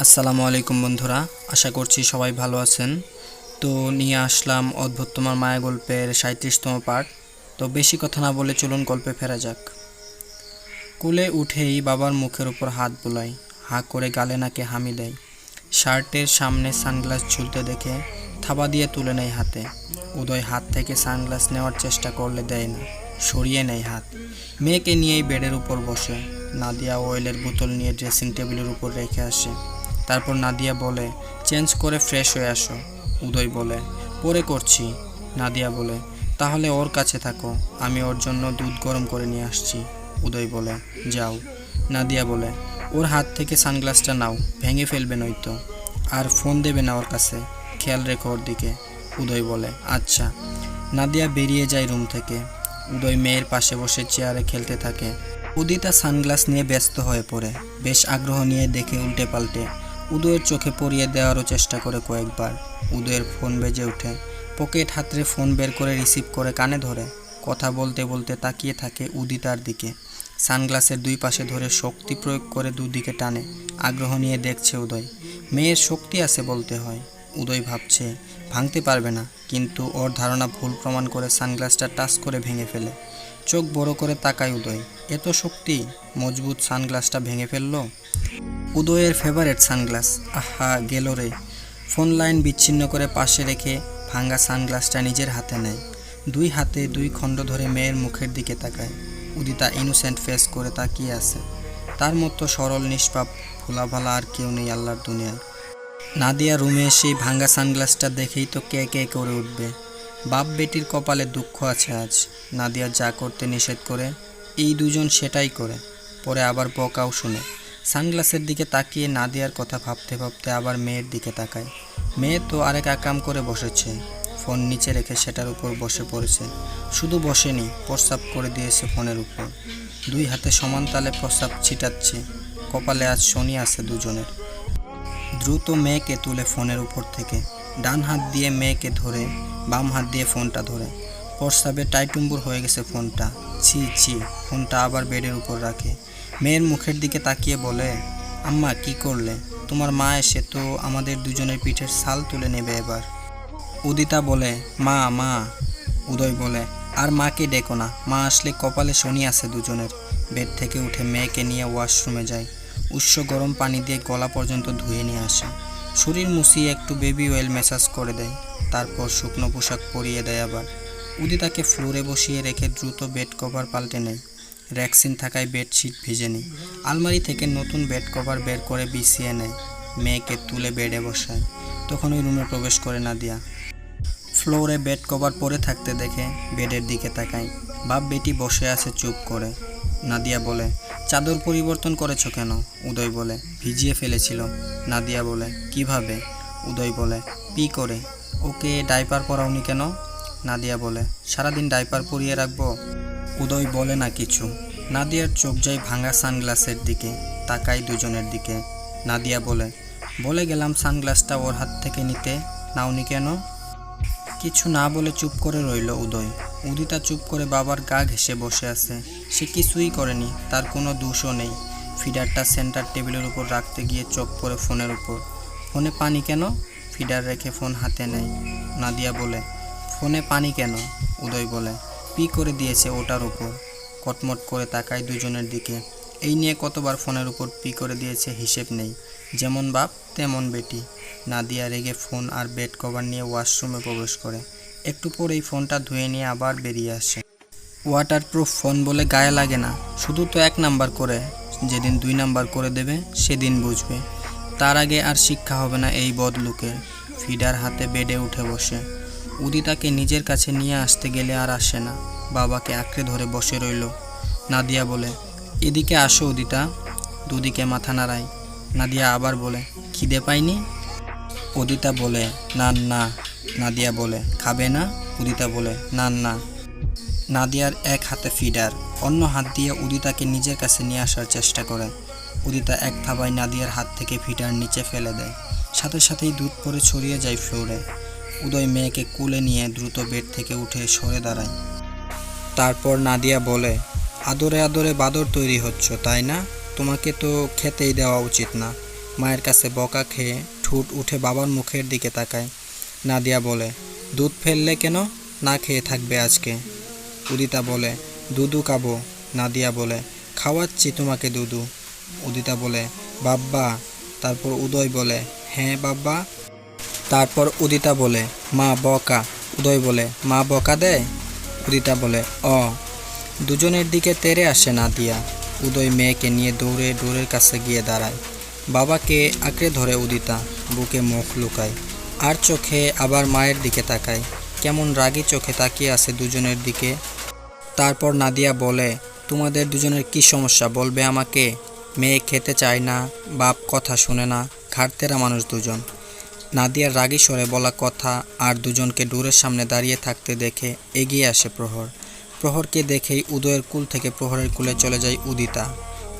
আসসালামু আলাইকুম বন্ধুরা, আশা করছি সবাই ভালো আছেন। তো নিয়ে আসলাম অদ্ভুত তোমার মায়া গল্পের সাঁত্রিশতম পার্ট তো বেশি কথা না বলে চলুন গল্পে ফেরা যাক। কুলে উঠেই বাবার মুখের উপর হাত বুলাই, হা করে গালে নাকে হামি দেয়। শার্টের সামনে সানগ্লাস ঝুলতে দেখে থাবা দিয়ে তুলে নেয় হাতে। উদয় হাত থেকে সানগ্লাস নেওয়ার চেষ্টা করলে দেয় না, সরিয়ে নেয় হাত। মেয়েকে নিয়েই বেডের উপর বসে, নাদিয়া অয়েলের বোতল নিয়ে ড্রেসিং টেবিলের উপর রেখে আসে। তারপর নাদিয়া বলে, চেঞ্জ করে ফ্রেশ হয়ে আসো। উদয় বলে, পরে করছি। নাদিয়া বলে, তাহলে ওর কাছে থাকো, আমি ওর জন্য দুধ গরম করে নিয়ে আসছি। উদয় বলে, যাও। নাদিয়া বলে, ওর হাত থেকে সানগ্লাসটা নাও, ভেঙে ফেলবে নয়তো, আর ফোন দেবে না ওর কাছে, খেয়াল রেখো ওর দিকে। উদয় বলে আচ্ছা। নাদিয়া বেরিয়ে যায় রুম থেকে। উদয় মেয়ের পাশে বসে চেয়ারে খেলতে থাকে। উদিতা সানগ্লাস নিয়ে ব্যস্ত হয়ে পড়ে, বেশ আগ্রহ নিয়ে দেখে উল্টে পাল্টে উদয়ের চোখে পরিয়ে দেওয়ারও চেষ্টা করে কয়েকবার। উদয়ের ফোন বেজে ওঠে। পকেট হাতরে ফোন বের করে রিসিভ করে কানে ধরে। কথা বলতে বলতে তাকিয়ে থাকে উদিতার দিকে। সানগ্লাসের দুই পাশে ধরে শক্তি প্রয়োগ করে দুদিকে টানে। আগ্রহ নিয়ে দেখছে উদয়। মেয়ের শক্তি আছে বলতে হয়। উদয় ভাবছে, ভাঙতে পারবে না। কিন্তু ওর ধারণা ভুল প্রমাণ করে সানগ্লাসটা টাচ করে ভেঙে ফেলে। চোখ বড় করে তাকায় উদয়। এত শক্তি, মজবুত সানগ্লাসটা ভেঙে ফেলল। উদয়ের ফেভারেট সানগ্লাস। আহা, গেল রে। ফোন লাইন বিচ্ছিন্ন করে পাশে রেখে ভাঙ্গা সানগ্লাসটা নিজের হাতে নেয়। দুই হাতে দুই খণ্ড ধরে মেয়ের মুখের দিকে তাকায়। উদিতা ইনোসেন্ট ফেস করে তাকিয়ে আছে। তার মতো সরল, নিষ্পাপ, ভোলাভালা আর কেউ নেই আল্লাহর দুনিয়ায়। নাদিয়া রুমে এসেই ভাঙ্গা সানগ্লাসটা দেখেই তো কে কে করে উঠবে। বাপ বেটির কপালে দুঃখ আছে আজ। নাদিয়া যা করতে নিষেধ করে, এই দুজন সেটাই করে। পরে আবার বকাও শুনে। সানগ্লাসের দিকে তাকিয়ে নাদিয়ার কথা ভাবতে ভাবতে আবার মেয়ের দিকে তাকায়। মেয়ে তো আরেক আকাম করে বসেছে। ফোন নিচে রেখে সেটার উপর বসে পড়েছে। শুধু বসেনি, প্রস্রাব করে দিয়েছে ফোনের উপর। দুই হাতে সমান তালে ছিটাচ্ছে। কপালে আজ শনি আছে দুজনের। দ্রুত মেয়েকে তুলে ফোনের উপর থেকে। ডান হাত দিয়ে মেয়েকে ধরে, বাম হাত দিয়ে ফোনটা ধরে। প্রস্রাবে টাইটুম্বুর হয়ে গেছে ফোনটা। ছি ছি, ফোনটা আবার বেডের উপর রাখে। মেয়ের মুখের দিকে তাকিয়ে বলে, আম্মা, কি করলে? তোমার মা এসে তো আমাদের দুজনের পিঠের ছাল তুলে নেবে এবার। উদিতা বলে, মা মা। উদয় বলে, আর মাকে ডেকো না। মা আসলে কপালে শনি আছে দুজনের। বেড থেকে উঠে মেয়েকে নিয়ে ওয়াশরুমে যায়। উৎস গরম পানি দিয়ে গলা পর্যন্ত ধুয়ে নিয়ে আসে। শরীর মুছিয়ে একটু বেবি অয়েল ম্যাসাজ করে দেয়, তারপর শুকনো পোশাক পরিয়ে দেয় আবার। উদি তাকে ফ্লোরে বসিয়ে রেখে দ্রুত বেড কভার পাল্টে নেয়। র্যাক্সিন থাকায় বেডশিট ভিজে নেই আলমারি থেকে নতুন বেড কভার বের করে বিছিয়ে নেয়। মেয়েকে তুলে বেডে বসায়। তখন ওই রুমে প্রবেশ করে নাদিয়া। ফ্লোরে বেড কভার পরে থাকতে দেখে বেডের দিকে তাকায়। বাপ বেটি বসে আছে চুপ করে। নাদিয়া বলে চাদর পরিবর্তন করেছ কেন? উদয় বলে। ভিজিয়ে ফেলেছিল। নাদিয়া বলে, কীভাবে? উদয় বলে, পি করে। ওকে ডাইপার পরাওনি কেন? নাদিয়া বলে, সারাদিন ডাইপার পরিয়ে রাখব? উদয় বলে না কিছু। নাদিয়ার চোখ যায় ভাঙা সানগ্লাসের দিকে তাকাই দুজনের দিকে। নাদিয়া বলে বলে গেলাম সানগ্লাসটা ওর হাত থেকে নিতে। নাওনি কেন? কিছু না বলে চুপ করে রইল উদয়। উদিতা চুপ করে বাবার গা ঘেসে বসে আছে। সে কিছুই করেনি, তার কোনো দোষও নেই। ফিডারটা সেন্টার টেবিলের উপর রাখতে গিয়ে চোখ পড়ে ফোনের উপর। ফোনে পানি কেন? ফিডার রেখে ফোন হাতে নেয়। নাদিয়া বলে, ফোনে পানি কেন? উদয় বলে, পি করে দিয়েছে ওটার উপর। কটমট করে তাকায় দুজনের দিকে। এই নিয়ে কতবার ফোনের উপর পি করে দিয়েছে হিসেব নেই। যেমন বাপ, তেমন বেটি। নাদিয়া রেগে ফোন আর বেড কভার নিয়ে ওয়াশরুমে প্রবেশ করে। একটু পরেই ফোনটা ধুয়ে নিয়ে আবার বেরিয়ে আসে। ওয়াটারপ্রুফ ফোন বলে গায়ে লাগে না, শুধু তো এক নাম্বার করে। যেদিন দুই নাম্বার করে দেবে, সেদিন বুঝবে। তার আগে আর শিক্ষা হবে না এই বদলুকের ফিডার হাতে বেডে উঠে বসে। উদিতাকে নিজের কাছে নিয়ে আসতে গেলে আর আসে না। বাবাকে আঁকড়ে ধরে বসে রইল। নাদিয়া বলে, এদিকে আসো উদিতা। দুদিকে মাথা নাড়ায়। নাদিয়া আবার বলে, খিদে পাইনি? উদিতা বলে, না না। নাদিয়া বলে, খাবে না? উদিতা বলে, না না। নাদিয়ার এক হাতে ফিডার, অন্য হাত দিয়ে উদিতাকে নিজের কাছে নিয়ে আসার চেষ্টা করে। উদিতা এক থাবায় নাদিয়ার হাত থেকে ফিডার নিচে ফেলে দেয়। সাথে সাথেই দুধ পরে ছড়িয়ে যায় ফ্লোরে। উদয় মেয়েকে কুলে নিয়ে দ্রুত বেড থেকে উঠে সরে দাঁড়ায়। তারপর নাদিয়া বলে, আদরে আদরে বাদর তৈরি হচ্ছ, তাই না? তোমাকে তো খেতেই দেওয়া উচিত না। মায়ের কাছে বকা খেয়ে ঠুট উঠে বাবার মুখের দিকে তাকায়। নাদিয়া বলে, দুধ ফেললে কেন? না খেয়ে থাকবে আজকে। উদিতা বলে, দুধু খাব। নাদিয়া বলে, খাওয়াচ্ছি তোমাকে দুধু। উদিতা বলে, বাব্বা। তারপর উদয় বলে হ্যাঁ বাব্বা। তারপর উদিতা বলে, মা বকা। উদয় বলে, মা বকা দেয়? উদিতা বলে, অ। দুজনের দিকে তেরে আসে নাদিয়া। উদয় মেয়েকে নিয়ে দৌড়ে ডোরের কাছে গিয়ে দাঁড়ায়। বাবাকে আঁকড়ে ধরে উদিতা, বুকে মুখ লুকায়। আর চোখে আবার মায়ের দিকে তাকায়। কেমন রাগী চোখে তাকিয়ে আছে দুজনের দিকে। তারপর নাদিয়া বলে, তোমাদের দুজনের কি সমস্যা? বলবে আমাকে, মেয়ে খেতে চায় না, বাপ কথা শুনে না ঘাটতেরা মানুষ দুজন। নাদিয়ার রাগী স্বরে বলা কথা আর দুজনকে ডোরের সামনে দাঁড়িয়ে থাকতে দেখে এগিয়ে আসে প্রহর। প্রহরকে দেখেই উদয়ের কুল থেকে প্রহরের কুলে চলে যায় উদিতা।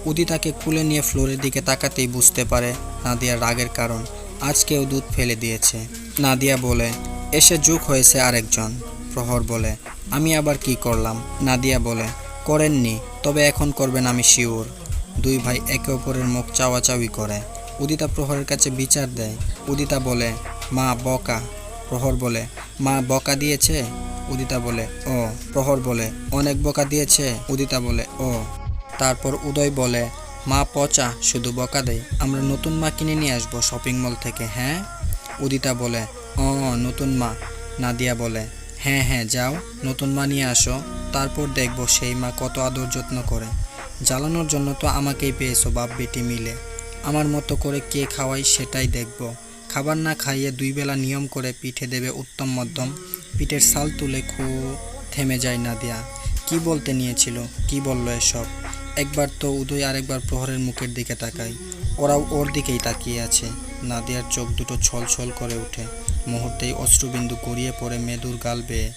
উদিতাকে কুলে নিয়ে ফ্লোরের দিকে তাকাতেই বুঝতে পারে নাদিয়ার রাগের কারণ। আজকেও দুধ ফেলে দিয়েছে। নাদিয়া বলে, এসে যুগ হয়েছে আরেকজন। প্রহর বলে, আমি আবার কি করলাম? নাদিয়া বলে, করেননি, তবে এখন করবেন আমি শিওর দুই ভাই একে অপরের মুখ চাওয়াচাওয়ি করে। উদিতা প্রহরের কাছে বিচার দেয়। উদিতা বলে, মা, বকা। প্রহর বলে, মা, বকা দিয়েছে? উদিতা বলে, ও। প্রহর বলে, অনেক বকা দিয়েছে। উদিতা বলে, ও। তারপর উদয় বলে মা পচা, শুধু বকা দেয়। আমরা নতুন মা কিনে নিয়ে আসব শপিং মল থেকে হ্যাঁ? উদিতা বলে ও নতুন মা। নাদিয়া বলে হ্যাঁ হ্যাঁ যাও, নতুন মা নিয়ে আসো। তারপর দেখব সেই মা কত আদর যত্ন করে। জ্বালানোর জন্য তো আমাকেই পেয়েছ বাপ বেটি মিলে। আমার মতো করে কে খাওয়াই সেটাই দেখব। খাবার না খাইয়ে দুই বেলা নিয়ম করে পিঠে দেবে উত্তম মধ্যম। পিঠের সাল তুলে খু, থেমে যায় নাদিয়া। কি বলতে নিয়েছিল? কি বলল এসব? একবার তো উদয় আরেকবার প্রহরের মুখের দিকে তাকায়। ওরাও ওর দিকেই তাকিয়ে আছে। নাদিয়ার চোখ দুটো ছল ছল করে ওঠে। মুহূর্তেই অশ্রুবিন্দু গড়িয়ে পড়ে মেদুর গাল বেয়ে।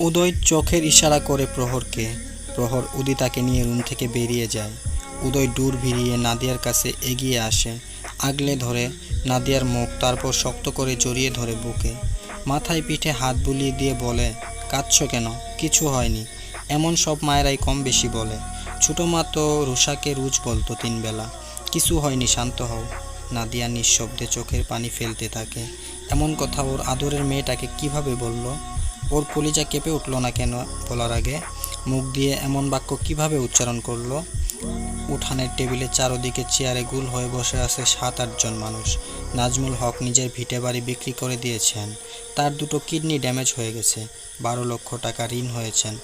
উদয় চোখের ইশারা করে প্রহরকে। প্রহর উদিতাকে নিয়ে রুম থেকে বেরিয়ে যায়। উদয় দূর ভিড়িয়ে নাদিয়ার কাছে এগিয়ে আসে। আগলে ধরে নাদিয়ার মুখ, তারপর শক্ত করে জড়িয়ে ধরে বুকে। মাথায় পিঠে হাত বুলিয়ে দিয়ে বলে, কাঁদছ কেন? কিছু হয়নি। এমন সব মায়েরাই কম বেশি বলে। ছোটো মা তো রুষাকে রুজ বলতো তিনবেলা। কিছু হয়নি, শান্ত হও। নাদিয়া নিঃশব্দে চোখের পানি ফেলতে থাকে। এমন কথা ওর আদরের মেয়েটাকে কীভাবে বলল? ওর কলিজা কেঁপে উঠল না কেন বলার আগে? মুখ দিয়ে এমন বাক্য কীভাবে উচ্চারণ করল? উঠানের টেবিলে চারদিকে চেয়ারে গুল হয়ে বসে আছে সাত আটজন মানুষ। নাজমুল হক নিজের ভিটে বাড়ি বিক্রি করে দিয়েছেন। তার দুটো কিডনি ড্যামেজ হয়ে গেছে। বারো লক্ষ টাকা ঋণ হয়েছেন।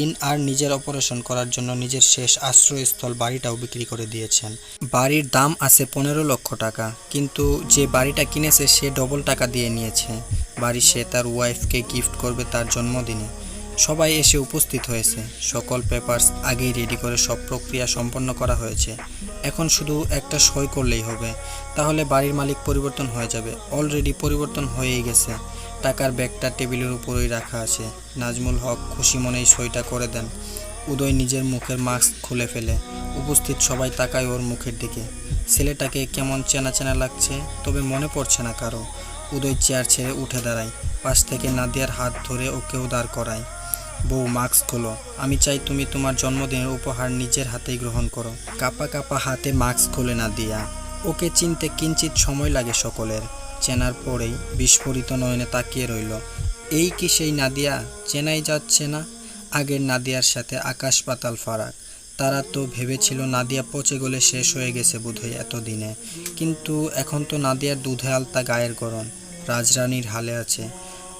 ঋণ আর নিজের অপারেশন করার জন্য নিজের শেষ আশ্রয়স্থল বাড়িটাও বিক্রি করে দিয়েছেন। বাড়ির দাম আছে পনেরো লক্ষ টাকা, কিন্তু যে বাড়িটা কিনেছে সে ডবল টাকা দিয়ে নিয়েছে। বাড়ি সে তার ওয়াইফকে গিফট করবে তার জন্মদিনে। সবাই এসে উপস্থিত হয়েছে। সকল পেপারস আগেই রেডি করে সব প্রক্রিয়া সম্পন্ন করা হয়েছে। এখন শুধু একটা সই করলেই হবে। তাহলে বাড়ির মালিক পরিবর্তন হয়ে যাবে। অলরেডি পরিবর্তন হয়েই গেছে। টাকার ব্যাগটা টেবিলের উপরেই রাখা আছে। নাজমুল হক খুশি মনেই সইটা করে দেন। উদয় নিজের মুখের মাস্ক খুলে ফেলে। উপস্থিত সবাই তাকায় ওর মুখের দিকে। ছেলেটাকে কেমন চেনা চেনা লাগছে, তবে মনে পড়ছে না কারও। উদয় চেয়ার ছেড়ে উঠে দাঁড়ায়। পাশ থেকে নাদিয়ার হাত ধরে ওকেও দাঁড় করায়। বউ, মাস্ক খোলো। আমি চাই তুমি তোমার জন্মদিনের উপহার নিজের হাতেই গ্রহণ করো। কাপা কাপা হাতে মাস্ক খুলে না দিয়া ওকে চিনতে কিঞ্চিত সময় লাগে সকলের। চেনার পরেই বিস্ফোরিত নয়নে তাকিয়ে রইল। এই কি সেই নাদিয়া? চেনাই যাচ্ছে না? আগের নাদিয়ার সাথে আকাশ পাতাল ফারাক। তারা তো ভেবেছিল নাদিয়া পচে গলে শেষ হয়ে গেছে বোধহয় এতদিনে। কিন্তু এখন তো নাদিয়ার দুধে আলতা গায়ের গরম রাজরানীর হালে আছে।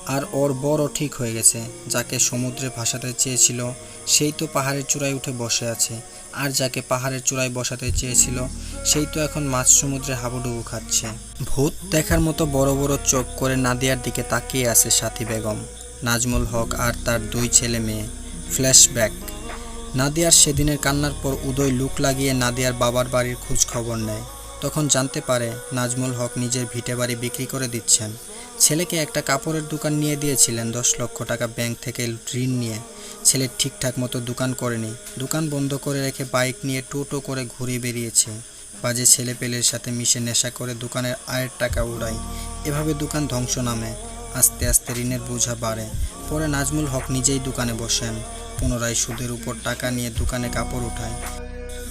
আর ওর বড় ঠিক হয়ে গেছে, যাকে সমুদ্রে ভাসাতে চেয়েছিল, সেই তো পাহাড়ের চূড়ায় উঠে বসে আছে। আর যাকে পাহাড়ের চূড়ায় বসাতে চেয়েছিল, সেই তো এখন মাছ সমুদ্রে হাবুডুবু খাচ্ছে। ভূত দেখার মতো বড় বড় চোখ করে নাদিয়ার দিকে তাকিয়ে আছে সাথী বেগম, নাজমুল হক আর তার দুই ছেলে মেয়ে। ফ্ল্যাশব্যাক। নাদিয়ার সেদিনের কান্নার পর উদয় লুক লাগিয়ে নাদিয়ার বাবার বাড়ির খোঁজ খবর নেয়। তখন জানতে পারে, নাজমুল হক নিজের ভিটে বাড়ি বিক্রি করে দিচ্ছেন। ছেলেকে একটা কাপড়ের দোকান নিয়ে দিয়েছিলেন দশ লক্ষ টাকা ব্যাংক থেকে ঋণ নিয়ে। ছেলে ঠিকঠাক মতো দোকান করেনি। দোকান বন্ধ করে রেখে বাইক নিয়ে টোটো করে ঘুরে বেরিয়েছে বাজে ছেলেপেলের সাথে মিশে নেশা করে দোকানের আয়ের টাকা উড়ায়। এভাবে দোকান ধ্বংস নামে। আস্তে আস্তে ঋণের বোঝা বাড়ে। পরে নাজমুল হক নিজেই দোকানে বসেন। পুনরায় সুদের উপর টাকা নিয়ে দোকানে কাপড় উঠায়।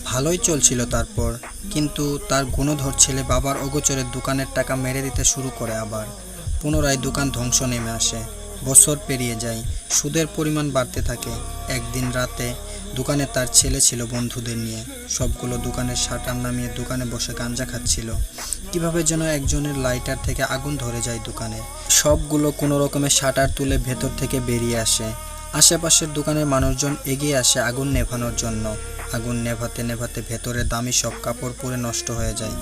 ভালোই চলছিল তারপর। কিন্তু তার গুণধর ছেলে বাবার অগোচরের দোকানের টাকা মেরে দিতে শুরু করে আবার। পুনরায় দোকান ধ্বংস নেমে আসে। বছর পেরিয়ে যায়, সুদের পরিমাণ বাড়তে থাকে। একদিন রাতে দোকানে তার ছেলে ছিল বন্ধুদের নিয়ে। সবগুলো দোকানের শাটার নামিয়ে দোকানে বসে গাঞ্জা খাচ্ছিল। কীভাবে যেন একজনের লাইটার থেকে আগুন ধরে যায় দোকানে। সবগুলো কোনো রকমের শাটার তুলে ভেতর থেকে বেরিয়ে আসে। আশেপাশের দোকানের মানুষজন এগিয়ে আসে আগুন নেভানোর জন্য। আগুন নেভাতে নেভাতে ভেতরে দামি সব কাপড় পরে নষ্ট হয়ে যায়।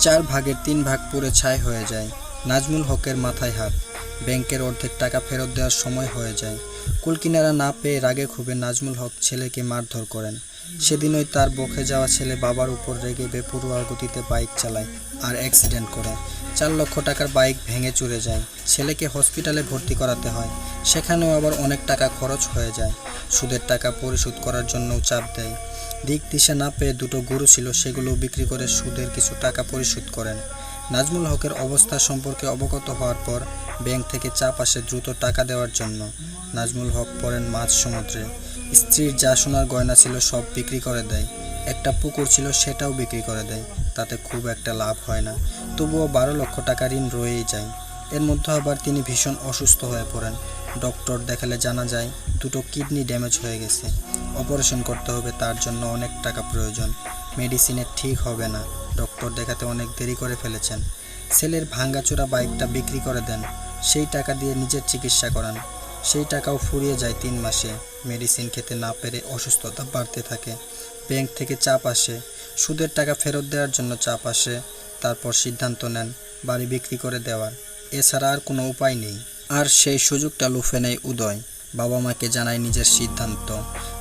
চার ভাগের তিন ভাগ পুড়ে ছাই হয়ে যায়। নাজমুল হকের মাথায় হাত। ব্যাংকের অর্ধেক টাকা ফেরত দেওয়ার সময় হয়ে যায়। কুলকিনারা না পেয়ে রাগে ক্ষোভে নাজমুল হক ছেলেকে মারধর করেন। সেদিনই তার বকে যাওয়া ছেলে বাবার উপর রেগে বেপরোয়া গতিতে বাইক চালায় আর অ্যাক্সিডেন্ট করে। চার লক্ষ টাকার বাইক ভেঙে চুরে যায়। ছেলেকে হসপিটালে ভর্তি করাতে হয়। সেখানেও আবার অনেক টাকা খরচ হয়ে যায়। সুদের টাকা পরিশোধ করার জন্যও চাপ দেয়। দিক দিশা না পেয়ে দুটো গরু ছিল সেগুলো বিক্রি করে সুদের কিছু টাকা পরিশোধ করেন। নাজমুল হকের অবস্থা সম্পর্কে অবগত হওয়ার পর ব্যাংক থেকে চাপ আসে দ্রুত টাকা দেওয়ার জন্য। নাজমুল হক পড়েন মাছ সমুদ্রে। স্ত্রীর যা সোনার গয়না ছিল সব বিক্রি করে দেয়। একটা পুকুর ছিল সেটাও বিক্রি করে দেয়। তাতে খুব একটা লাভ হয় না। তবুও বারো লক্ষ টাকা ঋণ রয়েই যায়। এর মধ্যে আবার তিনি ভীষণ অসুস্থ হয়ে পড়েন। ডক্টর দেখালে জানা যায়, দুটো কিডনি ড্যামেজ হয়ে গেছে। অপারেশন করতে হবে, তার জন্য অনেক টাকা প্রয়োজন। মেডিসিনে ঠিক হবে না। ডক্টর দেখাতে অনেক দেরি করে ফেলেছেন। ছেলের ভাঙ্গাচোরা বাইকটা বিক্রি করে দেন। সেই টাকা দিয়ে নিজের চিকিৎসা করান। সেই টাকাও ফুরিয়ে যায় তিন মাসে। মেডিসিন খেতে না পেরে অসুস্থতা বাড়তে থাকে। ব্যাংক থেকে চাপ আসে। সুদের টাকা ফেরত দেওয়ার জন্য চাপ আসে। তারপর সিদ্ধান্ত নেন বাড়ি বিক্রি করে দেওয়ার। এছাড়া আর কোনো উপায় নেই। আর সেই সুযোগটা লুফে নেয় উদয়। বাবা মাকে জানায় নিজের সিদ্ধান্ত।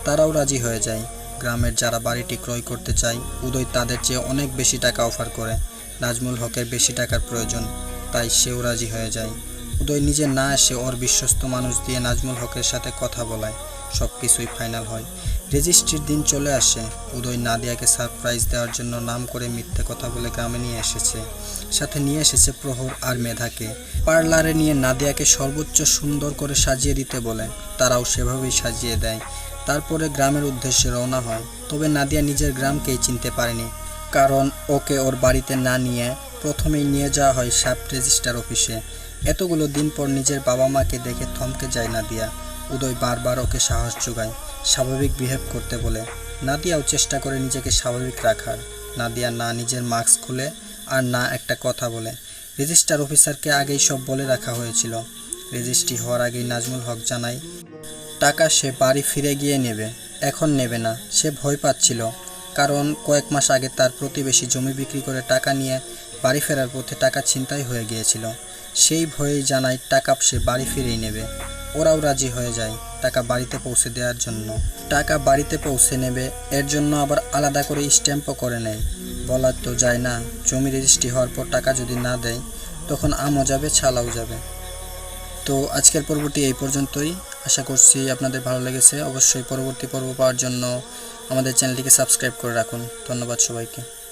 তারাও রাজি হয়ে যায়। গ্রামের যারা বাড়িটি ক্রয় করতে চায়, উদয় তাদের চেয়ে অনেক বেশি টাকা অফার করে। নাজমুল হকের বেশি টাকার প্রয়োজন, তাই সেও রাজি হয়ে যায়। উদয় নিজে না এসে ওর বিশ্বস্ত মানুষ দিয়ে নাজমুল হকের সাথে কথা বলায়। সব কিছুই ফাইনাল হয়। রেজিস্ট্রির দিন চলে আসে। উদয় নাদিয়াকে সারপ্রাইজ দেওয়ার জন্য নাম করে মিথ্যে কথা বলে গ্রামে নিয়ে এসেছে। সাথে নিয়ে এসেছে প্রহর আর মেধাকে। পার্লারে নিয়ে নাদিয়াকে সর্বোচ্চ সুন্দর করে সাজিয়ে দিতে বলে। তারাও সেভাবেই সাজিয়ে দেয়। তারপরে গ্রামের উদ্দেশ্যে রওনা হয়। তবে নাদিয়া নিজের গ্রামকেই চিনতে পারেনি। কারণ ওকে ওর বাড়িতে না নিয়ে প্রথমেই নিয়ে যাওয়া হয় সাব রেজিস্টার অফিসে। এতগুলো দিন পর নিজের বাবা মাকে দেখে থমকে যায় নাদিয়া। উদয় বারবার ওকে সাহস যোগায়, স্বাভাবিক বিহেভ করতে বলে। নাদিয়াও চেষ্টা করে নিজেকে স্বাভাবিক রাখার। নাদিয়া না নিজের মাস্ক খুলে আর না একটা কথা বলে। রেজিস্টার অফিসারকে আগেই সব বলে রাখা হয়েছিল। রেজিস্ট্রি হওয়ার আগেই নাজমুল হক জানায়, টাকা সে বাড়ি ফিরে গিয়ে নেবে। এখন নেবে না। সে ভয় পাচ্ছিল। কারণ কয়েক মাস আগে তার প্রতিবেশী জমি বিক্রি করে টাকা নিয়ে বাড়ি ফেরার পথে টাকা ছিনতাই হয়ে গিয়েছিল। সেই ভয়েই জানায়, টাকা সে বাড়ি ফিরেই নেবে। ওরাও রাজি হয়ে যায় টাকা বাড়িতে পৌঁছে দেওয়ার জন্য। টাকা বাড়িতে পৌঁছে নেবে, এর জন্য আবার আলাদা করে স্ট্যাম্পও করে নেয়। বলার তো যায় না, জমি রেজিস্ট্রি হওয়ার পর টাকা যদি না দেয়, তখন আমও যাবে, ছালাও যাবে। তো আজকের পর্বটি এই পর্যন্তই। আশা করছি আপনাদের ভালো লেগেছে। অবশ্যই পরবর্তী পর্ব পাওয়ার জন্য আমাদের চ্যানেলটিকে সাবস্ক্রাইব করে রাখুন। ধন্যবাদ সবাইকে।